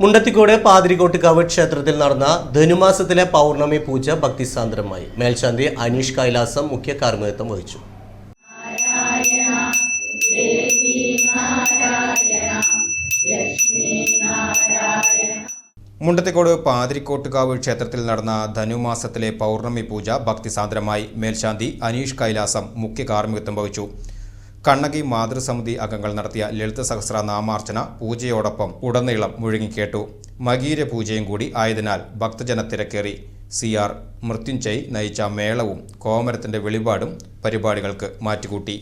മുണ്ടത്തിക്കോട് പാതിരിക്കോട്ടുകാവ് ക്ഷേത്രത്തിൽ നടന്ന ധനുമാസത്തിലെ പൗർണമി പൂജ ഭക്തിസാന്ദ്രമായി. മേൽശാന്തി അനീഷ് കൈലാസം മുഖ്യ കാർമ്മികത്വം വഹിച്ചു. മുണ്ടത്തിക്കോട് പാതിരിക്കോട്ടുകാവ് ക്ഷേത്രത്തിൽ നടന്ന ധനുമാസത്തിലെ പൗർണമി പൂജ ഭക്തിസാന്ദ്രമായി. മേൽശാന്തി അനീഷ് കൈലാസം മുഖ്യ കാർമ്മികത്വം വഹിച്ചു. കണ്ണകി മാതൃസമിതി അംഗങ്ങൾ നടത്തിയ ലളിത സഹസ്ര നാമാർച്ചന പൂജയോടൊപ്പം ഉടനീളം മുഴുങ്ങിക്കേട്ടു മകീര പൂജയും കൂടി ആയതിനാൽ ഭക്തജന തിരക്കേറി. സി ആർ മൃത്യുഞ്ജയ് നയിച്ച മേളവും കോമരത്തിന്റെ വെളിപാടും പരിപാടികൾക്ക് മാറ്റുകൂട്ടി.